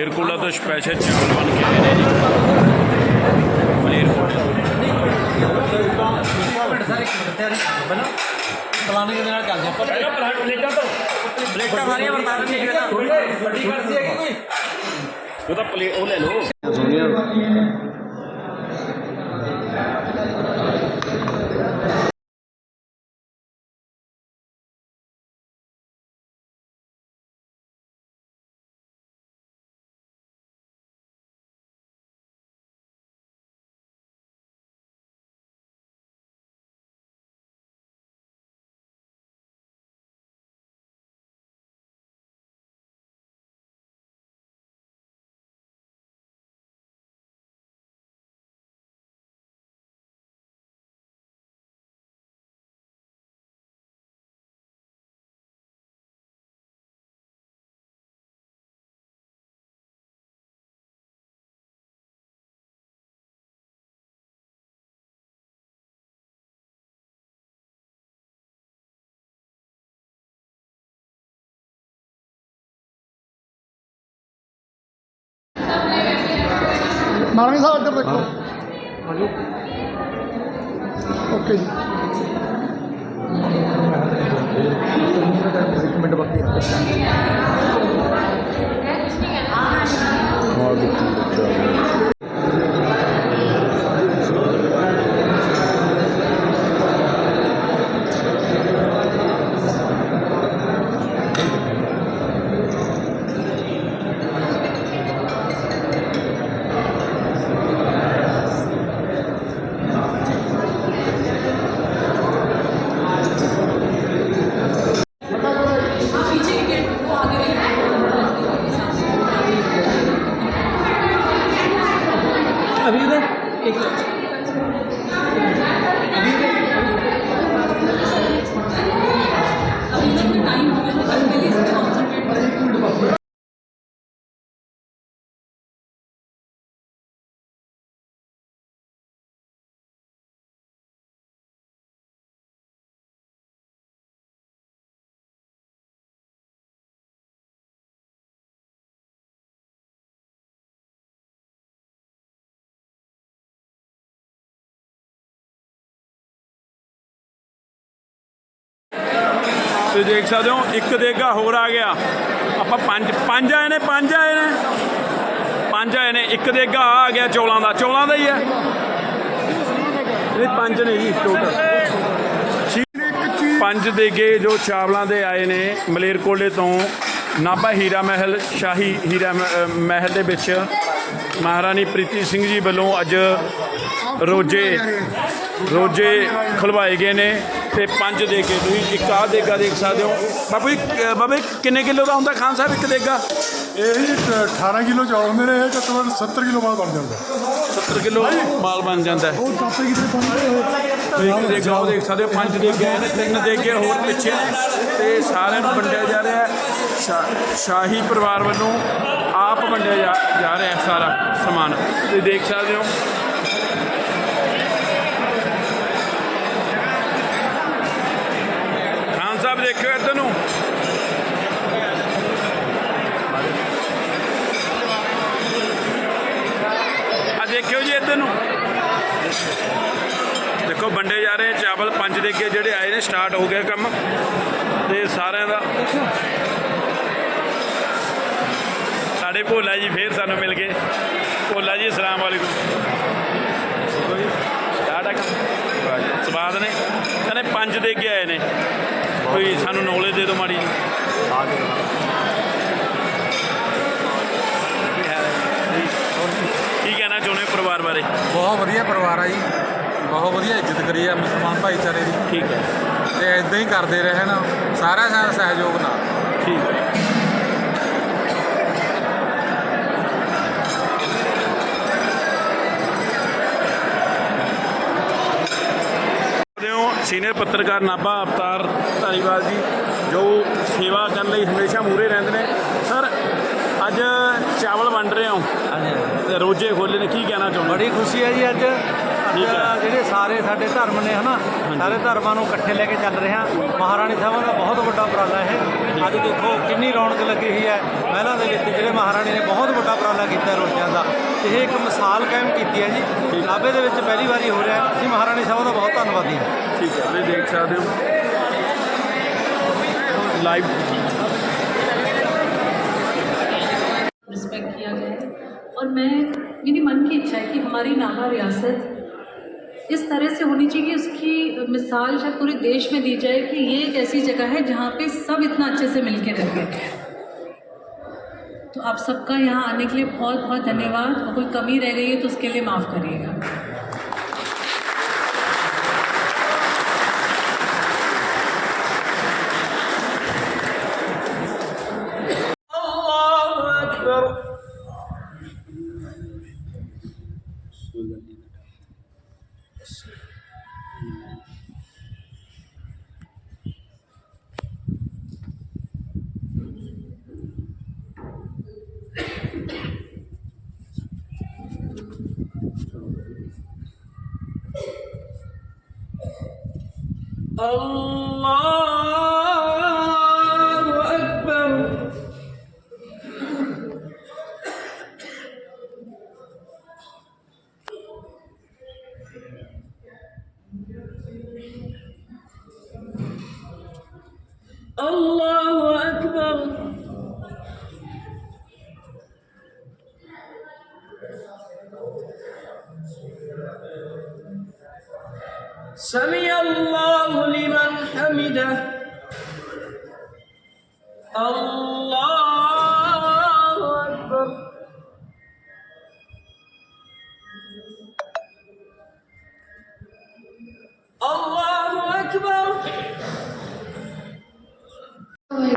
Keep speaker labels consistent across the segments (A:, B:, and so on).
A: ਮਲੇਰਕੋਟਲਾ ਤੋਂ ਸਪੈਸ਼ਲ ਚਾਵਲ ਬਣ ਕੇ ਆਏ ਨੇ ਜੀ।
B: ਇੱਕ ਪਹਿਲਾਂ। ਪਲਾਨਿੰਗ ਦੇ ਨਾਲ ਚੱਲਦੇ ਆਪਾਂ। ਪਹਿਲਾਂ ਪਲੇਟਾਂ ਤੋਂ। ਪਲੇਟਾਂ ਸਾਰੀਆਂ ਵਰਤਾ ਦਿੰਦੇ ਕਿਹੜਾ ਵੱਡੀ ਕਰਸੀ ਹੈਗੀ ਕੋਈ?
A: ਉਹ ਤਾਂ ਪਲੇ ਉਹ ਲੈ ਲਓ।
C: ਮਾਨਵੀ ਸਾਹਿਬ ਇੱਧਰ ਦੇਖੋ। ਓਕੇ ਜੀ। ਇੱਕ ਮਿੰਟ ਬਾਕੀ
B: ਅਭੀ
A: ਤੁਸੀਂ ਦੇਖ ਸਕਦੇ ਹੋ ਇੱਕ ਦੇਗਾ ਹੋਰ ਆ ਗਿਆ। ਆਪਾਂ ਪੰਜ ਪੰਜ ਆਏ ਨੇ ਪੰਜ ਆਏ ਨੇ। ਪੰਜ ਆਏ ਨੇ ਇੱਕ ਦੇਗਾ ਆ ਆ ਗਿਆ ਚੌਲਾਂ ਦਾ। ਚੌਲਾਂ ਦਾ ਹੀ ਹੈ। ਇਹ ਪੰਜ ਨੇ ਜੀ ਟੋਟਲ ਪੰਜ ਦੇਗੇ ਜੋ ਚਾਵਲਾਂ ਦੇ ਆਏ ਨੇ ਮਲੇਰਕੋਟਲੇ ਤੋਂ ਨਾਭਾ ਹੀਰਾ ਮਹਿਲ ਸ਼ਾਹੀ ਹੀਰਾ ਮਹਿਲ ਦੇ ਵਿੱਚ ਮਹਾਰਾਣੀ ਪ੍ਰੀਤੀ ਸਿੰਘ ਜੀ ਵੱਲੋਂ ਅੱਜ ਰੋਜੇ ਰੋਜੇ ਖੁਲਵਾਏ ਗਏ ਨੇ। ਤੇ ਪੰਜ ਦੇ ਕੇ ਤੁਸੀਂ ਇੱਕ ਆਹ ਦੇਗਾ ਦੇਖ ਸਕਦੇ ਹੋ। ਬਾਬੂ ਜੀ ਅ, ਬਾਬਾ ਜੀ ਕਿੰਨੇ ਕਿਲੋ ਦਾ ਹੁੰਦਾ ਖਾਨ ਸਾਹਿਬ ਇੱਕ ਦੇਗਾ?
C: ਇਹ ਜੀ 18 ਕਿਲੋ ਚੌਲ ਹੁੰਦੇ ਨੇ ਇਹ ਘੱਟੋ ਘੱਟ 70 ਕਿਲੋ ਬਾਅਦ ਬਣ ਜਾਂਦਾ।
A: 70 ਕਿਲੋ ਮਾਲ ਬਣ ਜਾਂਦਾ ਹੈ।
C: ਉਹ ਕਾਪੇ ਕਿਤੇ ਪਾਉਂਦੇ
A: ਉਹ ਦੇਖ ਸਕਦੇ ਹੋ ਪੰਜ ਦੇ ਗਏ ਨੇ ਤਿੰਨ ਦੇ ਗਏ ਹੋਰ ਪਿੱਛੇ। ਤੇ ਸਾਰਿਆਂ ਨੂੰ ਵੰਡਿਆ ਜਾ ਰਿਹਾ ਹੈ। ਸ਼ਾ- ਸ਼ਾਹੀ ਪਰਿਵਾਰ ਵੱਲੋਂ ਆਪ ਵੰਡਿਆ ਜਾ ਜਾ ਰਿਹਾ ਹੈ ਸਾਰਾ ਸਮਾਨ। ਤੁਸੀਂ ਦੇਖ ਸਕਦੇ ਹੋ ਦੇਖਿਓ ਇੱਧਰ ਨੂੰ। ਆ ਦੇਖਿਓ ਜੀ ਇੱਧਰ ਨੂੰ। ਦੇਖੋ, ਵੰਡੇ ਜਾ ਰਹੇ ਚਾਵਲ ਪੰਜ ਦੇ ਕੇ ਜਿਹੜੇ ਆਏ ਨੇ ਸਟਾਰਟ ਹੋ ਗਿਆ ਕੰਮ। ਤੇ ਸਾਰਿਆਂ ਦਾ ਸਾਡੇ ਭੋਲਾ ਜੀ ਫੇਰ ਸਾਨੂੰ ਮਿਲ ਗਏ। ਭੋਲਾ ਜੀ ਅਸਲਾਮ ਵਾਲੇਕੁਮ ਸਟਾਰਟ ਆ ਕੰਮ। ਸਵਾਦ ਨੇ। ਕਹਿੰਦੇ ਪੰਜ ਦੇ ਕੇ ਆਏ ਨੇ। ਕੋਈ ਸਾਨੂੰ ਨੌਲੇਜ ਦੇ ਦਿਓ ਮਾੜੀ ਜੀ ਕੀ ਕਹਿਣਾ ਚਾਹੁੰਦੇ ਹੋ ਪਰਿਵਾਰ ਬਾਰੇ?
D: ਬਹੁਤ ਵਧੀਆ ਪਰਿਵਾਰ ਆ ਜੀ। ਬਹੁਤ ਵਧੀਆ ਇੱਜ਼ਤ ਕਰੀ ਆ ਮੁਸਲਮਾਨ ਭਾਈਚਾਰੇ ਦੀ।
A: ਠੀਕ ਹੈ
D: ਤੇ ਇਦਾਂ ਹੀ ਕਰਦੇ ਰਹਿਣ ਸਾਰਿਆਂ ਦਾ ਸਹਿਯੋਗ ਨਾਲ।
A: ਠੀਕ ਹੈ ਸੀਨੀਅਰ ਪੱਤਰਕਾਰ ਨਾਭਾ ਅਵਤਾਰ ਧਾਰੀਵਾਲ ਜੀ ਜੋ ਸੇਵਾ ਕਰਨ ਲਈ ਹਮੇਸ਼ਾ ਮੂਰੇ ਰਹਿੰਦੇ ਨੇ। ਸਰ ਅੱਜ ਚਾਵਲ ਵੰਡ ਰਹੇ ਹੋ। ਰੋਜੇ ਖੋਲੇ ਨੇ ਕੀ ਕਹਿਣਾ ਚਾਹੁੰਦੇ
B: ਬੜੀ ਖੁਸ਼ੀ ਹੈ ਜੀ ਅੱਜ। ਅੱਜ ਜਿਹੜੇ ਸਾਰੇ ਸਾਡੇ ਧਰਮ ਨੇ ਹਨਾ ਸਾਰੇ ਧਰਮਾਂ ਨੂੰ ਇਕੱਠੇ ਲੈ ਕੇ ਚੱਲ ਰਹੇ ਹਾਂ ਮਹਾਰਾਣੀ ਸਾਹਿਬਾਂ ਦਾ ਬਹੁਤ ਵੱਡਾ ਉਪਰਾਲਾ ਹੈ ਅੱਜ ਦੇਖੋ ਕਿੰਨੀ ਰੌਣਕ ਲੱਗੀ ਹੋਈ ਹੈ ਮਹਿਲਾ ਦੇ ਵਿੱਚ ਜਿਹੜੇ ਮਹਾਰਾਣੀ ਨੇ ਬਹੁਤ ਵੱਡਾ ਉਪਰਾਲਾ ਕੀਤਾ ਰੋਜ਼ਿਆਂ ਦਾ ਇਹ ਇੱਕ ਮਿਸਾਲ ਕਾਇਮ ਕੀਤੀ ਹੈ ਜੀ ਨਾਭੇ ਦੇ ਵਿੱਚ ਪਹਿਲੀ ਵਾਰੀ ਹੋ ਰਿਹਾ ਹੈ ਅਸੀਂ ਮਹਾਰਾਣੀ ਸਾਹਿਬਾਂ ਦਾ ਬਹੁਤ ਧੰਨਵਾਦੀ ਹਾਂ
A: ਠੀਕ ਹੈ ਤੁਸੀਂ ਦੇਖ ਸਕਦੇ ਹੋ ਲਾਈਵ
E: रिस्पेक्ट किया गया है और मैं मेरी मन की इच्छा है कि हमारी नागा रियासत इस तरह से होनी चाहिए उसकी मिसाल शायद पूरे देश में दी जाए कि ये एक ऐसी जगह है जहाँ पे सब इतना अच्छे से मिल के रहते हैं। तो आप सबका यहाँ आने के लिए बहुत बहुत धन्यवाद और कोई कमी रह गई है तो उसके लिए माफ़ करिएगा।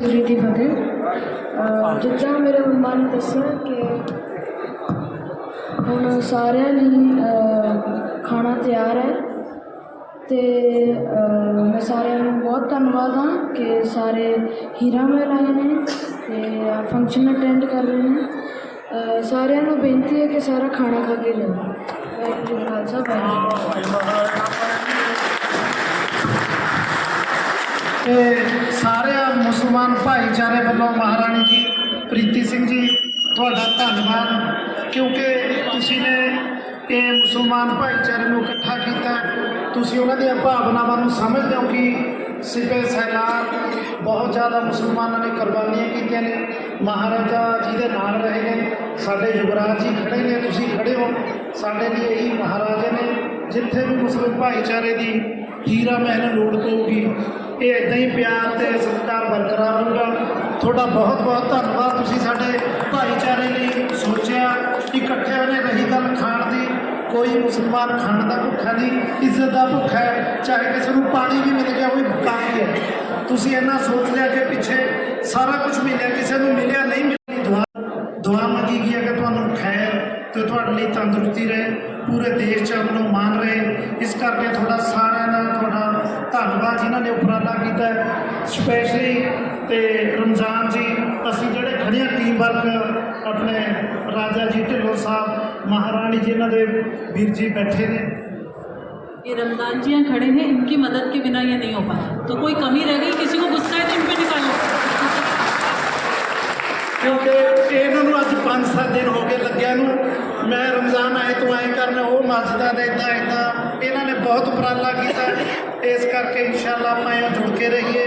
F: ਵਾਹਿਗੁਰੂ ਦੀ ਫਤਿਹ। ਅਹ ਜਿੱਦਾਂ ਮੇਰੇ ਮੰਮਾ ਨੇ ਦੱਸਿਆ ਕਿ ਹੁਣ ਸਾਰਿਆਂ ਲਈ ਖਾਣਾ ਤਿਆਰ ਹੈ। ਤੇ ਮੈਂ ਸਾਰਿਆਂ ਨੂੰ ਬਹੁਤ ਧੰਨਵਾਦ ਹਾਂ ਕਿ ਸਾਰੇ ਹੀਰਾ ਮਹਿਲ ਆਏ ਨੇ ਤੇ ਫੰਕਸ਼ਨ ਅਟੈਂਡ ਕਰ ਰਹੇ ਨੇ। ਸਾਰਿਆਂ ਨੂੰ ਬੇਨਤੀ ਹੈ ਕਿ ਸਾਰਾ ਖਾਣਾ ਖਾ ਕੇ ਜਾਓ। ਵਾਹਿਗੁਰੂ ਜੀ ਖਾਲਸਾ, ਵਾਹਿਗੁਰੂ
G: ਤੇ ਸਾਰੇ ਮੁਸਲਮਾਨ ਭਾਈਚਾਰੇ ਵੱਲੋਂ ਮਹਾਰਾਣੀ ਜੀ, ਪ੍ਰੀਤੀ ਸਿੰਘ ਜੀ, ਤੁਹਾਡਾ ਧੰਨਵਾਦ। ਕਿਉਂਕਿ ਤੁਸੀਂ ਨੇ ਇਹ ਮੁਸਲਮਾਨ ਭਾਈਚਾਰੇ ਨੂੰ ਇਕੱਠਾ ਕੀਤਾ। ਤੁਸੀਂ ਉਹਨਾਂ ਦੀਆਂ ਭਾਵਨਾਵਾਂ ਨੂੰ ਸਮਝਦੇ ਹੋ ਕਿ ਸਿਪੇ ਸੈਲਾਬ ਬਹੁਤ ਜ਼ਿਆਦਾ ਮੁਸਲਮਾਨਾਂ ਨੇ ਕੁਰਬਾਨੀਆਂ ਕੀਤੀਆਂ ਨੇ। ਮਹਾਰਾਜਾ ਜੀ ਦੇ ਨਾਲ ਰਹੇ ਨੇ। ਸਾਡੇ ਯੁਵਰਾਜ ਜੀ ਖੜੇ ਨੇ, ਤੁਸੀਂ ਖੜੇ ਹੋ। ਸਾਡੇ ਲਈ ਇਹੀ ਮਹਾਰਾਜੇ ਨੇ। ਜਿੱਥੇ ਵੀ ਮੁਸਲਿਮ ਭਾਈਚਾਰੇ ਦੀ ਹੀਰਾ ਮਹਿਲ ਲੋੜ ਪਊਗੀ ਇਹ ਇਦਾਂ ਹੀ ਪਿਆਰ ਤੇ ਸਤਿਕਾਰ ਬਰਕਰਾਰ ਰਹੂਗਾ। ਤੁਹਾਡਾ ਬਹੁਤ ਬਹੁਤ ਧੰਨਵਾਦ ਤੁਸੀਂ ਸਾਡੇ ਭਾਈਚਾਰੇ ਲਈ ਸੋਚਿਆ ਇਕੱਠੇ ਹੋਣੇ ਰਹੀ ਗੱਲ ਖਾਣ ਦੀ। ਕੋਈ ਮੁਸਲਮਾਨ ਖਾਣ ਦਾ ਭੁੱਖਾ ਨਹੀਂ, ਇੱਜ਼ਤ ਦਾ ਭੁੱਖਾ ਹੈ। ਚਾਹੇ ਕਿਸੇ ਨੂੰ ਪਾਣੀ ਵੀ ਮਿਲ ਗਿਆ ਉਹ ਵੀ ਕਾਫੀ ਹੈ। ਤੁਸੀਂ ਇੰਨਾ ਸੋਚ ਲਿਆ ਕਿ ਪਿੱਛੇ ਸਾਰਾ ਕੁਝ ਮਿਲਿਆ, ਕਿਸੇ ਨੂੰ ਮਿਲਿਆ ਨਹੀਂ ਮਿਲੀ ਦੁਆ ਦੁਆ ਮੰਗੀ ਗਈ ਕਿ ਤੁਹਾਨੂੰ ਖੈਰ ਤੇ ਤੁਹਾਡੇ ਲਈ ਤੰਦਰੁਸਤੀ ਰਹੇ। ਪੂਰੇ ਦੇਸ਼ 'ਚ ਅਮਨ ਮਾਨ ਰਹੇ ਇਸ ਕਰਕੇ ਤੁਹਾਡਾ ਸਾਰਿਆਂ ਦਾ ਤੁਹਾਡਾ ਧੰਨਵਾਦ ਜਿਨ੍ਹਾਂ ਨੇ ਉਪਰਾਲਾ ਕੀਤਾ ਸਪੈਸ਼ਲੀ ਤੇ ਰਮਜ਼ਾਨ ਜੀ ਅਸੀਂ ਜਿਹੜੇ ਖੜੀਆਂ ਟੀਮ ਵਰਕ ਆਪਣੇ ਰਾਜਾ ਜੀ ਢਿੱਲੋਂ ਸਾਹਿਬ ਮਹਾਰਾਣੀ ਜੀ ਇਹਨਾਂ ਦੇ ਵੀਰ ਜੀ ਬੈਠੇ ਨੇ
E: ये रमजान जी यहाँ खड़े हैं इनकी मदद के बिना ये नहीं हो पाता तो कोई कमी रह गई किसी को गुस्सा है तो इन पे निकालो
G: ਕਿਉਂਕਿ ਇਹਨਾਂ ਨੂੰ ਅੱਜ 5-7 ਦਿਨ ਹੋ ਗਏ ਲੱਗਿਆ ਨੂੰ ਮੈਂ ਰਮਜ਼ਾਨ ਆਏ ਤੋਂ ਆਏ ਕਰਨ ਉਹ ਮਸਜਿਦਾਂ ਦੇ ਇਦਾਂ ਇਦਾਂ, ਇਹਨਾਂ ਨੇ ਬਹੁਤ ਉਪਰਾਲਾ ਕੀਤਾ। ਇਸ ਕਰਕੇ ਇਨਸ਼ਾਅੱਲਾ ਆਪਾਂ ਇਹ ਜੁੜ ਕੇ ਰਹੀਏ।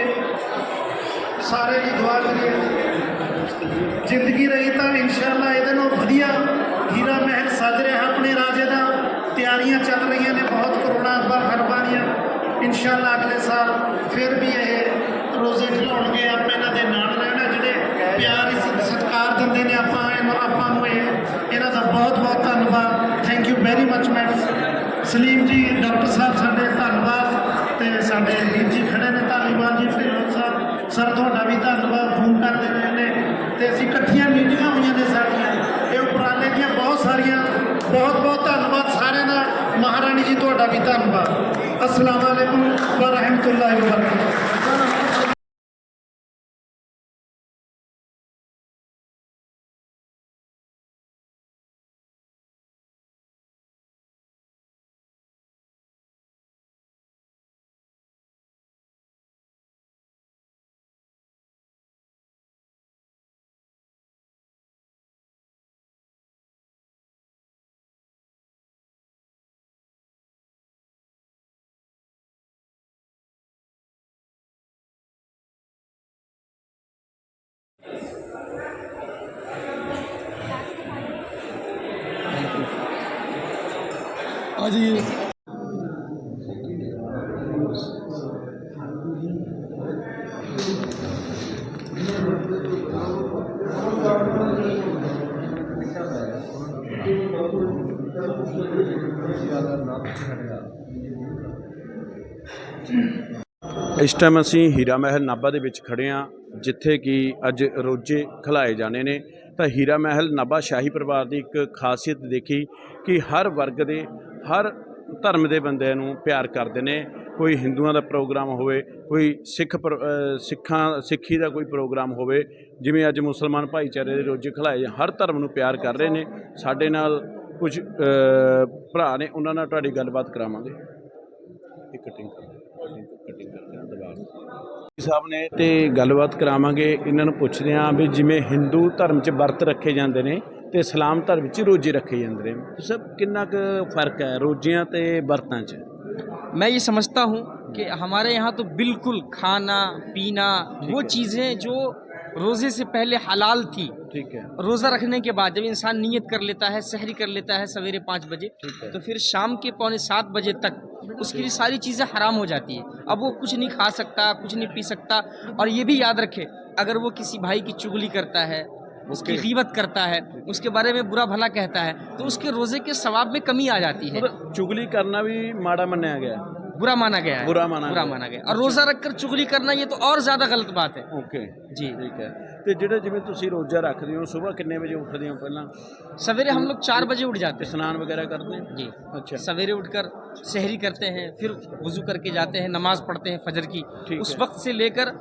G: ਸਾਰੇ ਦੀ ਦੁਆ ਕਰੀਏ। ਜ਼ਿੰਦਗੀ ਰਹੀ ਤਾਂ ਇਨਸ਼ਾਅੱਲਾ ਇਹਦੇ ਨਾਲ ਵਧੀਆ ਹੀਰਾ ਮਹਿਲ ਸਜ ਰਿਹਾ ਆਪਣੇ ਰਾਜੇ ਦਾ। ਤਿਆਰੀਆਂ ਚੱਲ ਰਹੀਆਂ ਨੇ ਬਹੁਤ ਕਰੋੜਾਂ ਅਰਬਾਂ ਦੀਆਂ। ਇਨਸ਼ਾਅੱਲਾ ਅਗਲੇ ਸਾਲ ਫਿਰ ਵੀ ਇਹ ਰੋਜ਼ੇ ਖਿਲਾਉਣਗੇ ਆਪਾਂ ਇਹਨਾਂ ਦੇ ਨਾਲ ਰਹਿਣਾ ਜਿਹੜੇ ਪਿਆਰ ਇੱਜ਼ਤ ਸਤਿਕਾਰ ਦਿੰਦੇ ਨੇ ਆਪਾਂ ਆਪਾਂ ਨੂੰ ਇਹ ਇਹਨਾਂ ਦਾ ਬਹੁਤ ਬਹੁਤ ਧੰਨਵਾਦ thank you very much madam Salim ji doctor ਸਾਹਿਬ ਸਾਡੇ ਧੰਨਵਾਦ ਤੇ ਸਾਡੇ ਵੀਰ ਜੀ ਖੜੇ ਨੇ ਧਾਲੀਵਾਲ ਜੀ ਫਿਰੋਜ਼ ਸਾਹਿਬ ਸਰ ਤੁਹਾਡਾ ਵੀ ਧੰਨਵਾਦ ਫੋਨ ਕਰਦੇ ਰਹੇ ਨੇ ਤੇ ਅਸੀਂ ਇਕੱਠੀਆਂ ਮੀਟਿੰਗਾਂ ਹੋਈਆਂ ਨੇ ਸਾਡੀਆਂ ਇਹ ਉਪਰਾਲੇ ਦੀਆਂ ਬਹੁਤ ਸਾਰੀਆਂ ਬਹੁਤ ਬਹੁਤ ਧੰਨਵਾਦ ਸਾਰਿਆਂ ਦਾ ਮਹਾਰਾਣੀ ਜੀ ਤੁਹਾਡਾ ਵੀ ਧੰਨਵਾਦ ਅਸਲਾਮ ਵਾਲੇਕੁਮ ਵ ਰਹਿਮਤੁਲਾਹਿ ਵ ਬਰਕਾਤੁਹੂ
C: ਆ ਜੀ
A: ਇਸ ਟਾਈਮ ਅਸੀਂ ਹੀਰਾ ਮਹਿਲ ਨਾਭਾ ਦੇ ਵਿੱਚ ਖੜੇ ਹਾਂ, ਜਿੱਥੇ ਕਿ ਅੱਜ ਰੋਜੇ ਖਿਲਾਏ ਜਾਣੇ ਨੇ। ਤਾਂ ਹੀਰਾ ਮਹਿਲ ਨਾਭਾ ਸ਼ਾਹੀ ਪਰਿਵਾਰ ਦੀ ਇੱਕ ਖਾਸੀਅਤ ਦੇਖੀ ਕਿ ਹਰ ਵਰਗ ਦੇ, ਹਰ ਧਰਮ ਦੇ ਬੰਦਿਆਂ ਨੂੰ ਪਿਆਰ ਕਰਦੇ ਨੇ। ਕੋਈ ਹਿੰਦੂਆਂ ਦਾ ਪ੍ਰੋਗਰਾਮ ਹੋਵੇ, ਕੋਈ ਸਿੱਖ ਪਰ- ਸਿੱਖਾਂ, ਸਿੱਖੀ ਦਾ ਕੋਈ ਪ੍ਰੋਗਰਾਮ ਹੋਵੇ, ਜਿਵੇਂ ਅੱਜ ਮੁਸਲਮਾਨ ਭਾਈਚਾਰੇ ਦੇ ਰੋਜੇ ਖਿਲਾਏ ਜਾਂ ਹਰ ਧਰਮ ਨੂੰ ਪਿਆਰ ਕਰ ਰਹੇ ਨੇ, ਸਾਡੇ ਨਾਲ ਕੁਝ ਭਰਾ ਨੇ, ਉਹਨਾਂ ਨਾਲ ਤੁਹਾਡੀ ਗੱਲਬਾਤ ਕਰਾਵਾਂਗੇ। ਇੱਕ ਕਟਿੰਗ ਕਰ। ਕਟਿੰਗ ਕਰਕੇ ਨਾ ਦਬਾ ਸਾਹਿਬ ਨੇ ਤੇ ਗੱਲਬਾਤ ਕਰਾਵਾਂਗੇ ਇਹਨਾਂ ਨੂੰ ਪੁੱਛਦੇ ਹਾਂ ਵੀ ਜਿਵੇਂ ਹਿੰਦੂ ਧਰਮ 'ਚ ਵਰਤ ਰੱਖੇ ਜਾਂਦੇ ਨੇ ਤੇ ਇਸਲਾਮ ਧਰਮ 'ਚ ਰੋਜ਼ੇ ਰੱਖੇ ਜਾਂਦੇ ਨੇ ਸਭ ਕਿੰਨਾ ਕੁ ਫਰਕ ਹੈ ਰੋਜ਼ਿਆਂ ਤੇ ਵਰਤਾਂ 'ਚ
H: मैं ये समझता हूँ कि हमारे यहाँ तो बिल्कुल खाना पीना वो चीज़ें जो रोज़े से पहले हलाल थी
A: ਠੀਕ ਹੈ
H: रोज़ा रखने के बाद जब इंसान नीयत कर लेता है सहरी कर लेता है सवेरे पाँच बजे
A: है।
H: तो फिर शाम के पौने सात बजे तक उसके लिए सारी चीज़ें हराम हो जाती है। अब वो कुछ नहीं खा सकता कुछ नहीं पी सकता और ये भी याद रखे अगर वो किसी भाई की चुगली करता है उसकी कीमत करता है उसके बारे में बुरा भला कहता है तो उसके रोज़े के सवाब में कमी आ जाती है।
A: चुगली करना भी माड़ा मनाया गया। है
H: बुरा माना गया है
A: बुरा माना
H: बुरा
A: गया।
H: माना गया और रोजा रखकर चुगली करना ये तो और ज्यादा गलत बात है
A: ਓਕੇ
H: जी
A: ਠੀਕ ਹੈ ਤੇ ਜਿਹੜੇ ਜਿਵੇਂ ਤੁਸੀਂ ਰੋਜ਼ਾ ਰੱਖਦੇ ਹੋ ਸਵੇਰ ਕਿੰਨੇ ਵਜੇ ਉੱਠਦੇ ਹੋ ਪਹਿਲਾਂ
H: सवेरे हम लोग चार बजे उठ जाते हैं
A: ਇਸ਼ਨਾਨ ਵਗੈਰਾ ਕਰਦੇ ਹੋ
H: जी
A: अच्छा
H: सवेरे उठकर सहरी करते हैं फिर वजू करके जाते हैं नमाज पढ़ते हैं फजर की
A: ठीक
H: उस
A: है।
H: वक्त से लेकर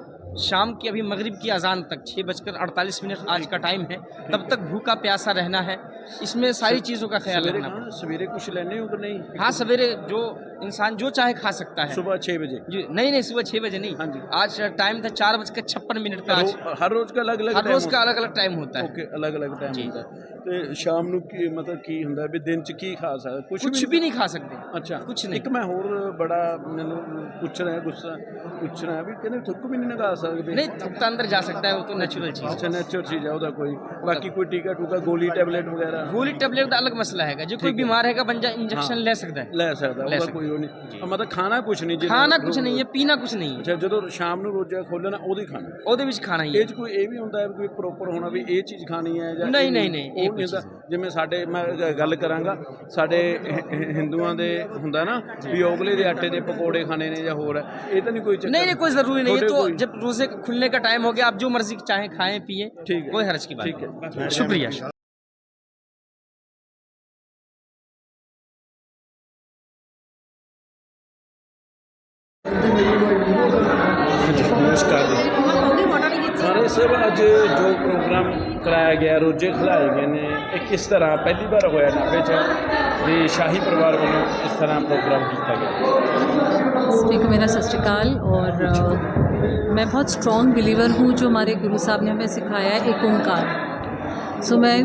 H: शाम की अभी मगरिब की अजान तक छः बजकर अड़तालीस मिनट आज का टाइम है तब तक भूखा प्यासा रहना है इसमें सारी चीज़ों का ख्याल
A: ਸਵੇਰੇ
H: रखना
A: ਖਾਣਾ ਸਵੇਰੇ ਕੁਝ ਲੈਣੇ ਹੋ ਕਿ ਨਹੀਂ
H: हाँ सवेरे जो इंसान जो चाहे खा सकता है
A: ਸਵੇਰ 6 ਵਜੇ
H: जी नहीं नहीं सुबह छः बजे नहीं
A: हाँ जी।
H: आज टाइम था चार बजकर छप्पन मिनट का आज
A: ਰੋ- ਹਰ ਰੋਜ਼ ਦਾ ਅਲੱਗ-ਅਲੱਗ
H: हर रोज़ का अलग अलग टाइम होता है
A: ਓਕੇ ਅਲੱਗ-ਅਲੱਗ ਟਾਈਮ
H: ਜੀ।
A: ਹੁੰਦਾ ਹੈ। ਤੇ ਸ਼ਾਮ ਨੂੰ ਕੀ ਮਤਲਬ ਕੀ ਹੁੰਦਾ ਵੀ ਦਿਨ ਚ ਕੀ ਖਾ ਸਕਦਾ
H: कुछ भी नहीं खा सकते
A: ਅੱਛਾ
H: ਕੁਛ ਨਹੀਂ।
A: ਇੱਕ ਮੈਂ ਹੋਰ ਬੜਾ ਮੈਨੂੰ ਪੁੱਛਣਾ ਹੈ ਗੁੱਸਾ ਪੁੱਛਣਾ ਹੈ ਵੀ ਕਹਿੰਦੇ ਥੁੱਕ ਵੀ ਨਹੀਂ ਲਗਾ ਸਕਦੇ
H: नहीं थक तो अंदर जा सकता है वो तो नेचुरल चीज़
A: ਅੱਛਾ ਨੈਚੁਰਲ ਚੀਜ਼ ਹੈ ਉਹਦਾ ਕੋਈ ਬਾਕੀ ਕੋਈ ਟੀਕਾ ਟੂਕਾ ਗੋਲੀ ਟੈਬਲੇਟ ਵਗੈਰਾ
H: गोली टेबलेट का अलग मसला है जो कोई
A: है।
H: बीमार है बंजा इंजेक्शन
A: हाँ।
H: ले सकता है
A: ਲੈ ਸਕਦਾ
H: ਲੈ
A: ਉਹਦਾ
H: ਸਕਦਾ।
A: ਕੋਈ ਉਹ ਨਹੀਂ ਅਹ ਮਤਲਬ ਖਾਣਾ ਕੁਛ ਨਹੀਂ ਜਿਵੇਂ
H: खाना कुछ नहीं है पीना कुछ नहीं है
A: ਅੱਛਾ ਜਦੋਂ ਸ਼ਾਮ ਨੂੰ ਰੋਜ਼ਾ ਖੋਲਣਾ ਉਹਦੀ ਖਾਣਾ
H: ਉਹਦੇ ਵਿੱਚ ਖਾਣਾ ਹੀ
A: ਇਹ
H: ਹੈ
A: ਚ ਕੋਈ ਇਹ ਵੀ ਹੁੰਦਾ ਹੈ ਵੀ ਕੋਈ ਪ੍ਰੋਪਰ ਹੋਣਾ ਵੀ ਇਹ ਚੀਜ਼ ਖਾਣੀ ਹੈ ਜਾਂ
H: ਨਹੀਂ,
A: ਇਹ
H: ਨਹੀਂ, ਨਹੀਂ, ਇਹ
A: ਉਹ ਨਹੀਂ
H: ਕੋਈ
A: ਹੁੰਦਾ ਜਿਵੇਂ ਸਾਡੇ ਮੈਂ ਗ- ਗੱਲ ਕਰਾਂਗਾ ਸਾਡੇ ਹਿ- ਹਿ- ਹਿੰਦੂਆਂ ਦੇ ਹੁੰਦਾ ਨਾ ਵੀ ਓਗਲੇ ਦੇ ਆਟੇ ਦੇ ਪਕੌੜੇ ਖਾਣੇ ਨੇ ਜਾਂ ਹੋਰ ਹੈ ਇਹ ਤਾਂ ਨਹੀਂ ਕੋਈ ਚੱਕਰ
H: नहीं नहीं कोई ज़रूरी नहीं है
A: ਤੁਹਾਡੇ
H: तो
A: कोई-
H: जब रोज़े का खुलने का टाइम हो गया आप जो मर्जी चाहे खाएं पिए
A: ठीक है।
H: कोई हर्ज की बात
A: ठीक है।
H: नहीं। शुक्रिया
A: नमस्कार जी थाने से अज जो प्रोग्राम कराया गया रोज़े खिलाए गए हैं एक इस तरह पहली बार होया नाभे च शाही परिवार वालों इस तरह प्रोग्राम किया गया
E: स्पीकर मेरा सत श्रीकाल और मैं बहुत स्ट्रॉन्ग बिलीवर हूँ जो हमारे गुरु साहब ने हमें सिखाया है एक ओंकार सो मैं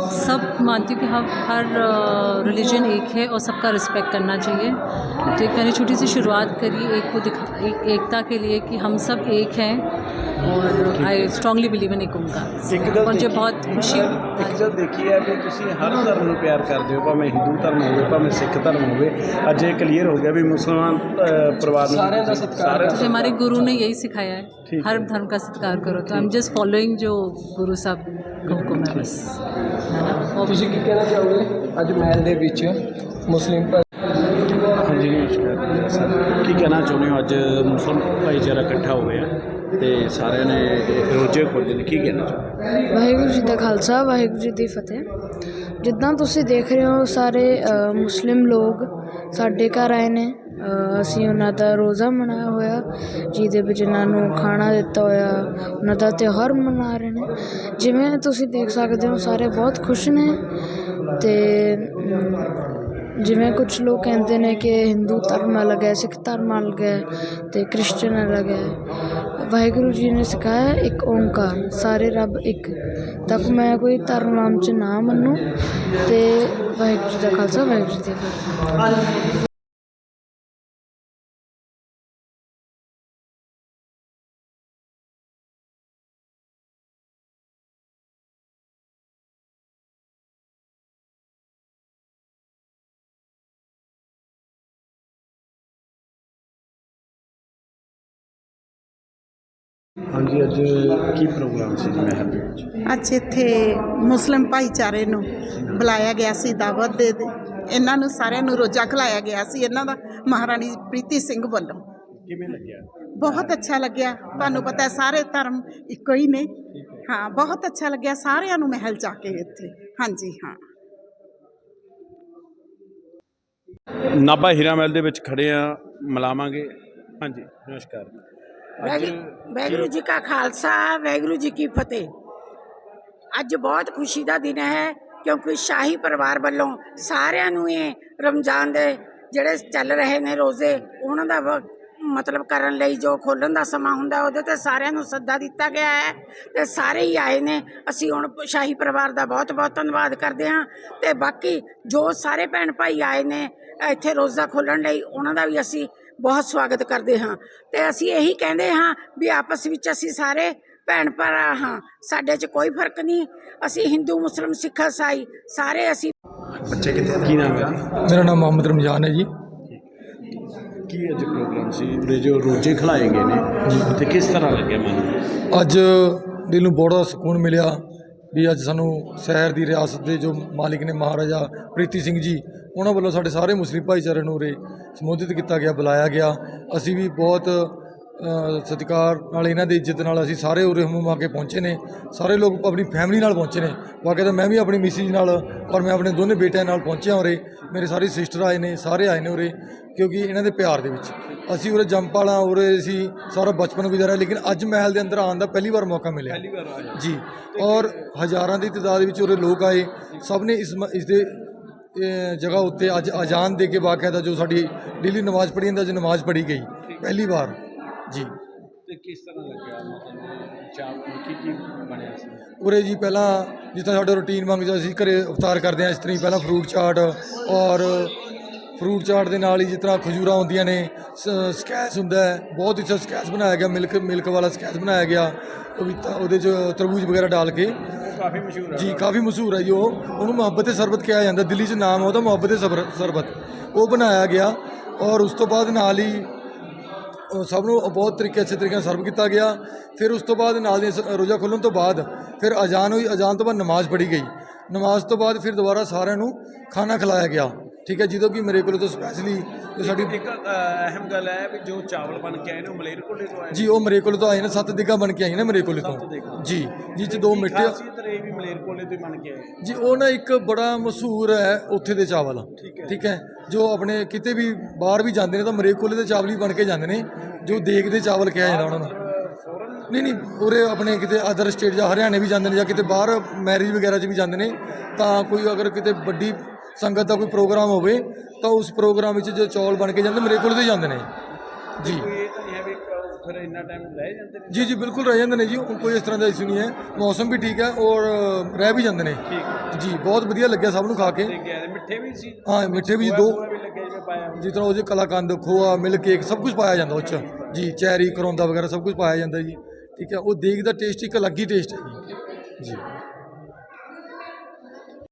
E: सब मानती हूँ कि हम हर रिलीजन एक है और सबका रिस्पेक्ट करना चाहिए। तो एक मैंने छोटी सी शुरुआत करी एक को दिखा, एक, एकता के लिए कि हम सब एक हैं। और आई स्ट्रांगली बिलीव इन एक
A: ਇੱਕ
E: ओंकार
A: ਗੱਲ
E: मुझे
A: देखी-
E: बहुत खुशी
A: ਇੱਕ ਗੱਲ ਦੇਖੀ ਹੈ ਵੀ ਤੁਸੀਂ ਹਰ ਧਰਮ ਨੂੰ ਪਿਆਰ ਕਰਦੇ ਹੋ ਭਾਵੇਂ ਹਿੰਦੂ ਧਰਮ ਹੋਵੇ ਭਾਵੇਂ ਸਿੱਖ ਧਰਮ ਹੋਵੇ ਅੱਜ ਇਹ ਕਲੀਅਰ ਹੋ ਗਿਆ ਵੀ ਮੁਸਲਮਾਨ ਅ, ਪਰਿਵਾਰ ਨੂੰ ਸਾਰਿਆਂ ਦਾ ਸਤਿਕਾਰ
E: तो हमारे गुरु ने यही सिखाया है
A: ठीक
E: हर
A: है।
E: धर्म का सत्कार करो तो आई एम जस्ट फॉलोइंग जो गुरु साहब का हुक्म है बस है ना और
I: ਤੁਸੀਂ ਕੀ ਕਹਿਣਾ ਚਾਹੋਗੇ ਅੱਜ ਮਹਿਲ ਦੇ ਵਿੱਚ ਮੁਸਲਿਮ ਭਾਈ
A: ਹਾਂਜੀ ਨਮਸਕਾਰ ਸਰ ਕੀ ਕਹਿਣਾ ਚਾਹੁੰਦੇ ਹੋ ਅੱਜ ਮੁਸਲਮ ਭਾਈਚਾਰਾ ਇਕੱਠਾ ਹੋ ਗਿਆ ਤੇ ਸਾਰਿਆਂ ਨੇ ਰੋਜੇ ਖੋਲ੍ਹੇ ਨੇ। ਕੀ ਕਹਿਣਾ ਚਾਹੁੰਦੇ
F: ਵਾਹਿਗੁਰੂ ਜੀ ਦਾ ਖਾਲਸਾ, ਵਾਹਿਗੁਰੂ ਜੀ ਦੀ ਫਤਿਹ। ਜਿੱਦਾਂ ਤੁਸੀਂ ਦੇਖ ਰਹੇ ਹੋ, ਸਾਰੇ ਮੁਸਲਿਮ ਲੋਕ ਸਾਡੇ ਘਰ ਆਏ ਨੇ। ਅਸੀਂ ਉਹਨਾਂ ਦਾ ਰੋਜ਼ਾ ਮਨਾਇਆ ਹੋਇਆ, ਜਿਹਦੇ ਵਿੱਚ ਇਹਨਾਂ ਨੂੰ ਖਾਣਾ ਦਿੱਤਾ ਹੋਇਆ, ਉਹਨਾਂ ਦਾ ਤਿਉਹਾਰ ਮਨਾ ਰਹੇ ਨੇ। ਜਿਵੇਂ ਤੁਸੀਂ ਦੇਖ ਸਕਦੇ ਹੋ, ਸਾਰੇ ਬਹੁਤ ਖੁਸ਼ ਨੇ ਤੇ ਜਿਵੇਂ ਕੁਝ ਲੋਕ ਕਹਿੰਦੇ ਨੇ ਕਿ ਹਿੰਦੂ ਧਰਮ ਅਲੱਗ ਹੈ, ਸਿੱਖ ਧਰਮ ਅਲੱਗ ਹੈ ਤੇ ਕ੍ਰਿਸਚਨ ਅਲੱਗ ਹੈ। ਵਾਹਿਗੁਰੂ ਜੀ ਨੇ ਸਿਖਾਇਆ ਇੱਕ ਓੰਕਾਰ, ਸਾਰੇ ਰੱਬ ਇੱਕ। ਤੱਕ ਮੈਂ ਕੋਈ ਧਰਮ ਨਾਮ ਚ ਨਾ ਮੰਨੂ ਤੇ ਵਾਹਿਗੁਰੂ ਜੀ ਦਾ ਖਾਲਸਾ, ਵਾਹਿਗੁਰੂ ਜੀ ਦੀ ਫਤਿਹ।
A: ਹਾਂਜੀ ਅੱਜ ਕੀ ਪ੍ਰੋਗਰਾਮ ਸੀ ਜੀ ਮਹਿਲ ਦੇ ਵਿੱਚ?
J: ਅੱਜ ਇੱਥੇ ਮੁਸਲਿਮ ਭਾਈਚਾਰੇ ਨੂੰ ਬੁਲਾਇਆ ਗਿਆ ਸੀ ਦਾਵਤ ਦੇ ਦੇ। ਇਹਨਾਂ ਨੂੰ ਸਾਰਿਆਂ ਨੂੰ ਰੋਜ਼ਾ ਖਿਲਾਇਆ ਗਿਆ ਸੀ ਇਹਨਾਂ ਦਾ ਮਹਾਰਾਣੀ ਪ੍ਰੀਤੀ ਸਿੰਘ ਵੱਲੋਂ।
A: ਕਿਵੇਂ ਲੱਗਿਆ?
J: ਬਹੁਤ ਅੱਛਾ ਲੱਗਿਆ। ਤੁਹਾਨੂੰ ਪਤਾ ਹੈ ਸਾਰੇ ਧਰਮ ਇੱਕੋ ਹੀ ਨੇ। ਹਾਂ ਬਹੁਤ ਅੱਛਾ ਲੱਗਿਆ। ਸਾਰਿਆਂ ਨੂੰ ਮਹਿਲ ਜਾ ਕੇ ਇੱਥੇ। ਹਾਂਜੀ ਹਾਂ।
A: ਨਾਭਾ ਹੀਰਾ ਮਹਿਲ ਦੇ ਵਿੱਚ ਖੜੇ ਆ ਮਿਲਾਵਾਂਗੇ। ਹਾਂਜੀ ਨਮਸਕਾਰ। ਅੱਜ
K: ਵਾਹਿਗੁਰੂ ਜੀ ਕਾ ਖਾਲਸਾ ਵਾਹਿਗੁਰੂ ਜੀ ਕੀ ਫਤਿਹ। ਅੱਜ ਬਹੁਤ ਖੁਸ਼ੀ ਦਾ ਦਿਨ ਹੈ, ਕਿਉਂਕਿ ਸ਼ਾਹੀ ਪਰਿਵਾਰ ਵੱਲੋਂ ਸਾਰਿਆਂ ਨੂੰ ਇਹ ਰਮਜ਼ਾਨ ਦੇ ਜਿਹੜੇ ਚੱਲ ਰਹੇ ਨੇ ਰੋਜ਼ੇ, ਉਹਨਾਂ ਦਾ ਵ- ਮਤਲਬ ਕਰਨ ਲਈ ਜੋ ਖੋਲਣ ਦਾ ਸਮਾਂ ਹੁੰਦਾ, ਉਹਦੇ ਤੇ ਸਾਰਿਆਂ ਨੂੰ ਸੱਦਾ ਦਿੱਤਾ ਗਿਆ ਹੈ ਤੇ ਸਾਰੇ ਹੀ ਆਏ ਨੇ। ਅਸੀਂ ਹੁਣ ਸ਼ਾਹੀ ਪਰਿਵਾਰ ਦਾ ਬਹੁਤ ਬਹੁਤ ਧੰਨਵਾਦ ਕਰਦੇ ਹਾਂ ਤੇ ਬਾਕੀ ਜੋ ਸਾਰੇ ਭੈਣ ਭਾਈ ਆਏ ਨੇ, ਇੱਥੇ ਰੋਜ਼ਾ ਖੋਲਣ ਲਈ, ਉਹਨਾਂ ਦਾ ਵੀ ਅਸੀਂ ਬਹੁਤ ਸਵਾਗਤ ਕਰਦੇ ਹਾਂ। ਤੇ ਅਸੀਂ ਇਹੀ ਕਹਿੰਦੇ ਹਾਂ ਵੀ ਆਪਸ ਵਿੱਚ ਅਸੀਂ ਸਾਰੇ ਭੈਣ ਭਰਾ ਹਾਂ। ਸਾਡੇ 'ਚ ਕੋਈ ਫ਼ਰਕ ਨਹੀਂ। ਅਸੀਂ ਹਿੰਦੂ ਮੁਸਲਮ ਸਿੱਖ ਈਸਾਈ ਸਾਰੇ ਅਸੀਂ
A: ਬੱਚੇ ਕਿੱਥੇ ਕੀ ਨਾਮ ਹੈ?
I: ਮੇਰਾ ਨਾਮ ਮੁਹੰਮਦ ਰਮਜ਼ਾਨ ਹੈ ਜੀ।
A: ਕੀ ਅੱਜ ਪ੍ਰੋਗਰਾਮ ਸੀ? ਉਰੇ ਜੋ ਰੋਜੇ ਖਿਲਾਏ ਗਏ ਨੇ ਤੇ ਕਿਸ ਤਰ੍ਹਾਂ ਲੱਗਿਆ ਮਨ
I: ਅੱਜ ਦਿਲ ਨੂੰ ਬੜਾ ਸਕੂਨ ਮਿਲਿਆ ਵੀ ਅੱਜ ਸਾਨੂੰ ਸ਼ਹਿਰ ਦੀ ਰਿਆਸਤ ਦੇ ਜੋ ਮਾਲਿਕ ਨੇ ਮਹਾਰਾਜਾ ਪ੍ਰੀਤੀ ਸਿੰਘ ਜੀ ਉਹਨਾਂ ਵੱਲੋਂ ਸਾਡੇ ਸਾਰੇ ਮੁਸਲਿਮ ਭਾਈਚਾਰੇ ਨੂੰ ਉਰੇ ਸੰਬੋਧਿਤ ਕੀਤਾ ਗਿਆ ਬੁਲਾਇਆ ਗਿਆ। ਅਸੀਂ ਵੀ ਬਹੁਤ ਸਤਿਕਾਰ ਨਾਲ ਇਹਨਾਂ ਦੀ ਇੱਜ਼ਤ ਨਾਲ ਅਸੀਂ ਸਾਰੇ ਉਰੇ ਹਮੂਮ ਕੇ ਪਹੁੰਚੇ ਨੇ। ਸਾਰੇ ਲੋਕ ਆਪਣੀ ਫੈਮਿਲੀ ਨਾਲ ਪਹੁੰਚੇ ਨੇ। ਵਾਕਿਆ ਤਾਂ ਮੈਂ ਵੀ ਆਪਣੀ ਮਿਸਿਸ ਨਾਲ ਔਰ ਮੈਂ ਆਪਣੇ ਦੋਨੇ ਬੇਟਿਆਂ ਨਾਲ ਪਹੁੰਚਿਆ ਉਰੇ। ਮੇਰੇ ਸਾਰੇ ਸਿਸਟਰ ਆਏ ਨੇ ਸਾਰੇ ਆਏ ਨੇ ਉਰੇ ਕਿਉਂਕਿ ਇਹਨਾਂ ਦੇ ਪਿਆਰ ਦੇ ਵਿੱਚ। ਅਸੀਂ ਉਰੇ ਜੰਪਾਲਾ ਉਰੇ ਅਸੀਂ ਸਾਰਾ ਬਚਪਨ ਗੁਜ਼ਾਰਿਆ ਲੇਕਿਨ ਅੱਜ ਮਹਿਲ ਦੇ ਅੰਦਰ ਆਉਣ ਦਾ ਪਹਿਲੀ ਵਾਰ ਮੌਕਾ ਮਿਲਿਆ। ਪਹਿਲੀ ਵਾਰ ਜੀ ਔਰ ਹਜ਼ਾਰਾਂ ਦੀ ਤਾਦਾਦ ਵਿੱਚ ਉਰੇ ਲੋਕ ਆਏ। ਸਭ ਨੇ ਇਸ ਇਸ ਦੇ ਜਗ੍ਹਾ ਉੱਤੇ ਅੱਜ ਅਜ਼ਾਨ ਦੇ ਕੇ ਵਾਕਿਆ ਜੋ ਸਾਡੀ ਡੇਲੀ ਨਮਾਜ਼ ਪੜ੍ਹੀ ਜਾਂਦਾ ਅੱਜ ਨਮਾਜ਼ ਪੜ੍ਹੀ ਗਈ ਪਹਿਲੀ ਵਾਰ। ਜੀ।
A: ਤੇ ਕਿਸ ਤਰ੍ਹਾਂ ਲੱਗਿਆ? ਮਤਲਬ ਚਾਹ ਕੀ ਕੀ ਬਣਿਆ ਸੀ?
I: ਉਰੇ ਜੀ ਪਹਿਲਾਂ ਜਿਸ ਤਰ੍ਹਾਂ ਸਾਡਾ ਰੂਟੀਨ ਵਾਂਗ ਜੋ ਅਸੀਂ ਘਰੇ ਅਵਤਾਰ ਕਰਦੇ ਹਾਂ ਇਸ ਤਰ੍ਹਾਂ ਹੀ ਪਹਿਲਾਂ ਫਰੂਟ ਚਾਟ ਔਰ ਫਰੂਟ ਚਾਟ ਦੇ ਨਾਲ ਹੀ ਜਿਸ ਤਰ੍ਹਾਂ ਖਜੂਰਾਂ ਹੁੰਦੀਆਂ ਨੇ ਸਕੈਸ ਹੁੰਦਾ ਹੈ ਬਹੁਤ ਅੱਛਾ ਸਕੈਸ ਬਣਾਇਆ ਗਿਆ ਮਿਲਕ ਮਿਲਕ ਵਾਲਾ ਸਕੈਸ ਬਣਾਇਆ ਗਿਆ ਉਹ ਵੀ ਤਾਂ ਉਹਦੇ 'ਚ ਤਰਬੂਜ ਵਗੈਰਾ ਡਾਲ ਕੇ।
A: ਕਾਫੀ ਮਸ਼ਹੂਰ
I: ਜੀ ਕਾਫੀ ਮਸ਼ਹੂਰ ਹੈ ਜੀ ਉਹ। ਉਹਨੂੰ ਮੁਹੱਬਤ ਸਰਬਤ ਕਿਹਾ ਜਾਂਦਾ ਦਿੱਲੀ 'ਚ ਨਾਮ ਹੈ ਉਹਦਾ ਮੁਹੱਬਤ ਸਬਰ- ਸਰਬਤ। ਉਹ ਬਣਾਇਆ ਗਿਆ ਔਰ ਉਸ ਤੋਂ ਬਾਅਦ ਨਾਲ ਹੀ ਸਭ ਨੂੰ ਬਹੁਤ ਤਰੀਕੇ ਅੱਛੇ ਤਰੀਕੇ ਨਾਲ ਸਰਵ ਕੀਤਾ ਗਿਆ। ਫਿਰ ਉਸ ਤੋਂ ਬਾਅਦ ਨਾਲ ਦੀ ਰੋਜ਼ਾ ਖੁੱਲ੍ਹਣ ਤੋਂ ਬਾਅਦ ਫਿਰ ਅਜ਼ਾਨ ਹੋਈ ਅਜ਼ਾਨ ਤੋਂ ਬਾਅਦ ਨਮਾਜ਼ ਪੜ੍ਹੀ ਗਈ। ਨਮਾਜ਼ ਤੋਂ ਬਾਅਦ ਫਿਰ ਦੁਬਾਰਾ ਸਾਰਿਆਂ ਨੂੰ ਖਾਣਾ ਖਿਲਾਇਆ ਗਿਆ। ਠੀਕ ਹੈ ਜਦੋਂ ਕਿ ਮੇਰੇ ਕੋਲ ਤੋਂ ਸਪੈਸ਼ਲੀ ਸਾਡੀ
A: ਇੱਕ ਅਹਿਮ ਗੱਲ ਹੈ ਵੀ ਜੋ ਚਾਵਲ ਬਣ ਕੇ ਆਏ ਨੇ ਉਹ ਮਲੇਰਕੋਟਲੇ ਤੋਂ ਆਏ
I: ਜੀ ਉਹ ਮੇਰੇ ਕੋਲ ਤੋਂ ਆਏ ਨੇ ਸੱਤ ਦਿਗਾ ਬਣ ਕੇ ਆਈ ਨੇ ਮੇਰੇ ਕੋਲ ਤੋਂ। ਜੀ ਜਿਸ 'ਚ ਦੋ ਮਿੱਠੇ
A: ਰਹੀ ਵੀ ਮਲੇਰਕੋਟਲੇ ਤੋਂ ਬਣ ਕੇ ਆਏ?
I: ਜੀ ਉਹ ਨਾ ਇੱਕ ਬੜਾ ਮਸ਼ਹੂਰ ਹੈ ਉੱਥੇ ਦੇ ਚਾਵਲ। ਠੀਕ ਹੈ। ਜੋ ਆਪਣੇ ਕਿਤੇ ਵੀ ਬਾਹਰ ਵੀ ਜਾਂਦੇ ਨੇ ਤਾਂ ਮਰੇਕੋਲੇ ਦੇ ਚਾਵਲ ਹੀ ਬਣ ਕੇ ਜਾਂਦੇ ਨੇ ਜੋ ਦੇਗ ਦੇ ਚਾਵਲ ਕਿਹਾ ਜਾਂਦਾ ਉਹਨਾਂ ਨੂੰ। ਨਹੀਂ ਨਹੀਂ ਉਰੇ ਆਪਣੇ ਕਿਤੇ ਅਦਰ ਸਟੇਟ ਜਾਂ ਹਰਿਆਣੇ ਵੀ ਜਾਂਦੇ ਨੇ ਜਾਂ ਕਿਤੇ ਬਾਹਰ ਮੈਰਿਜ ਵਗੈਰਾ 'ਚ ਵੀ ਜਾਂਦੇ ਨੇ ਤਾਂ ਕੋਈ ਅਗਰ ਕਿਤੇ ਵੱਡੀ ਸੰਗਤ ਦਾ ਕੋਈ ਪ੍ਰੋਗਰਾਮ ਹੋਵੇ ਤਾਂ ਉਸ ਪ੍ਰੋਗਰਾਮ ਵਿੱਚ ਜੋ ਚੌਲ ਬਣ ਕੇ ਜਾਂਦੇ ਮਰੇਕੋਲੇ ਤੋਂ ਹੀ ਜਾਂਦੇ ਨੇ। ਜੀ।
A: ਤਾਂ ਫਿਰ ਇੰਨਾ ਟਾਈਮ ਰਹਿ ਜਾਂਦੇ ਨੇ।
I: ਜੀ ਜੀ ਬਿਲਕੁਲ ਰਹਿ ਜਾਂਦੇ ਨੇ ਜੀ। ਕੋਈ ਇਸ ਤਰ੍ਹਾਂ ਦਾ ਇਸ਼ੂ ਨਹੀਂ ਹੈ। ਮੌਸਮ ਵੀ ਠੀਕ ਹੈ ਔਰ ਰਹਿ ਵੀ ਜਾਂਦੇ ਨੇ। ਜੀ ਬਹੁਤ ਵਧੀਆ ਲੱਗਿਆ ਸਭ ਨੂੰ ਖਾ ਕੇ।
A: ਤੇ ਮਿੱਠੇ ਵੀ ਸੀ?
I: ਹਾਂ ਮਿੱਠੇ ਵੀ ਜੀ ਦੋ ਜਿਸ ਤਰ੍ਹਾਂ ਉਹਦੇ ਕਲਾਕੰਦ ਖੋਆ ਮਿਲਕ ਕੇਕ ਸਭ ਕੁਝ ਪਾਇਆ ਜਾਂਦਾ ਉਹ 'ਚ। ਜੀ ਚੈਰੀ ਕਰੌਂਦਾ ਵਗੈਰਾ ਸਭ ਕੁਝ ਪਾਇਆ ਜਾਂਦਾ ਜੀ। ਠੀਕ ਹੈ ਉਹ ਦੇਗ ਦਾ ਟੇਸਟ ਇੱਕ ਅਲੱਗ ਹੀ ਟੇਸਟ ਹੈ ਜੀ। ਜੀ।